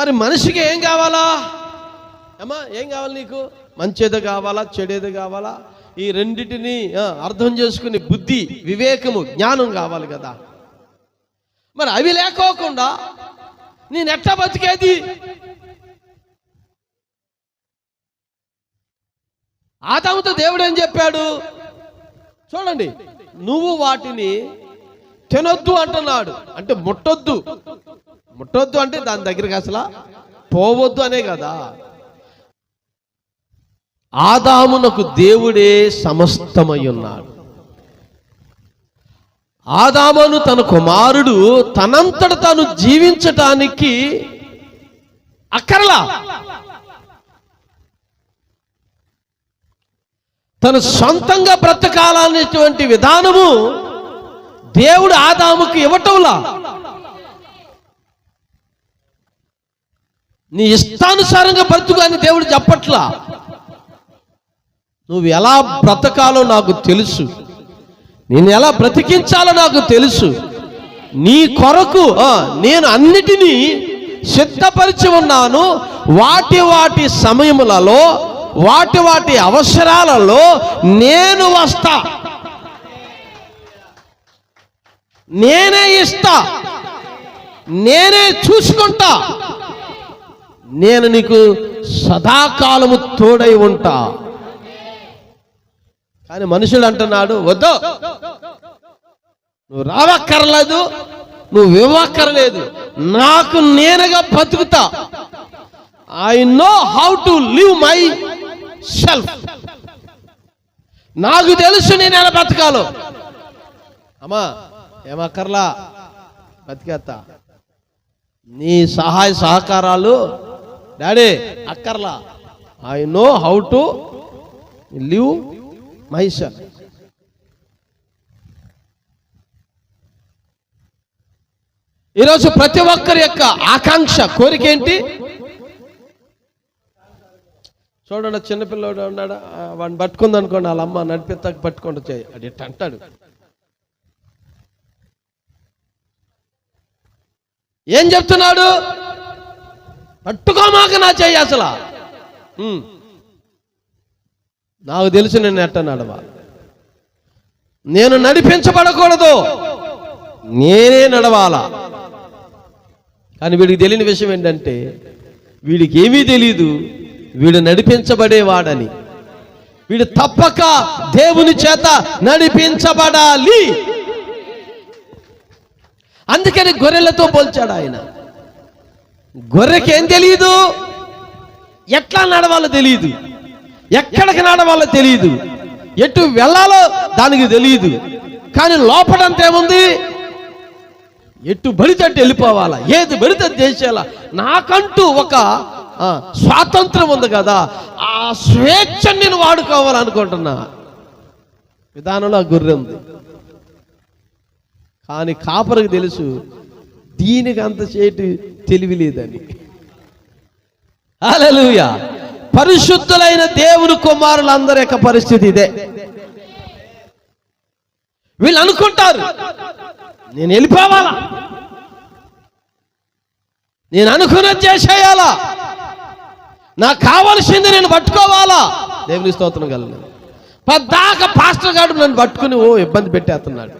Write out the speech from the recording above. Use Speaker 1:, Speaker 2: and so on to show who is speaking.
Speaker 1: మరి మనిషికి ఏం కావాలా? అమ్మా ఏం కావాలి నీకు? మంచిది కావాలా చెడేది కావాలా? ఈ రెండింటిని ఆ, అర్థం చేసుకుని బుద్ధి వివేకము జ్ఞానం కావాలి కదా. మరి అవి లేకోకుండా నేను ఎట్లా బతికేది? ఆదాముతో దేవుడు ఏం చెప్పాడు? చూడండి నువ్వు వాటిని తినొద్దు అంటున్నాడు. అంటే ముట్టొద్దు. ముట్టొద్దు అంటే దాని దగ్గరికి అసలు పోవద్దు అనే కదా. ఆదామునకు దేవుడే సమస్తమై ఉన్నాడు ఆదామును తన కుమారుడు తనంతట తాను జీవించటానికి అక్కర్లా. తను సొంతంగా బ్రతకాలనేటువంటి విధానము దేవుడు ఆదాముకు ఇవ్వటంలా. నీ ఇష్టానుసారంగా బ్రతుకు అని దేవుడు చెప్పట్లా? నువ్వు ఎలా బ్రతకాలో నాకు తెలుసు. నేను ఎలా బ్రతికించాలో నాకు తెలుసు. నీ కొరకు నేను అన్నిటినీ సిద్ధపరిచి ఉన్నాను. వాటి వాటి సమయములలో వాటి వాటి అవసరాలలో నేను వస్తా. నేనే ఇస్తా. నేనే చూసుకుంటా. నేను నీకు సదాకాలము తోడై ఉంటా. కానీ మనుషుడు అంటున్నాడు వద్దు. నువ్వు రావక్కర్లేదు నువ్వు ఇవ్వక్కర్లేదు. నాకు నేనుగా బతుకుతా. I know how to live myself నాకు తెలుసు నేను ఎలా బతకాలో. అమ్మా ఏమక్కర్లా? బతికేస్తా నీ సహాయ సహకారాలు డాడీ అక్కర్లా. I know how to live my ఈరోజు ప్రతి ఒక్కరి యొక్క ఆకాంక్ష కోరిక ఏంటి? చూడండి చిన్నపిల్లడు ఉన్నాడు? వాడిని పట్టుకుంది అనుకోండి వాళ్ళ అమ్మ నడిపిస్తాక పట్టుకుంటూ చేయి. అది ఎట్ అంటాడు. ఏం చెప్తున్నాడు? పట్టుకోమాక నా చేయి అసలు. నాకు తెలుసు నేను ఎట్ట నడవాలి నేను నడిపించబడకూడదు. నేనే నడవాలా. కానీ వీడికి తెలియని విషయం ఏంటంటే వీడికి ఏమీ తెలియదు వీడు నడిపించబడేవాడని. వీడు తప్పక దేవుని చేత నడిపించబడాలి. అందుకని గొర్రెలతో పోల్చాడు ఆయన. గొర్రెకేం తెలియదు ఎట్లా నడవాలో తెలియదు ఎక్కడికి నడవాలో తెలియదు ఎటు వెళ్ళాలో దానికి తెలియదు కానీ లోపడంతా ఏముంది? ఎటు బడితే వెళ్ళిపోవాలా? ఏది బడితే చేసేలా? చేసేయాలా నాకంటూ ఒక స్వాతంత్రం ఉంది కదా ఆ స్వేచ్ఛ నేను వాడుకోవాలనుకుంటున్నా. విధానంలో ఆ గొర్రె ఉంది. కానీ కాపరికి తెలుసు దీనికి అంత చేటు తెలివి లేదని హల్లెలూయా. పరిశుద్ధులైన దేవుని కుమారులందరి యొక్క పరిస్థితి ఇదే. వీళ్ళు అనుకుంటారు నేను వెళ్ళిపోవాలా? నేను అనుకున్నది చేసేయాలా? నాకు కావలసింది నేను పట్టుకోవాలా? దేవుని స్తోత్రం కలను పద్దాక పాస్టర్ గారు నన్ను పట్టుకుని ఓ ఇబ్బంది పెట్టేస్తున్నాడు.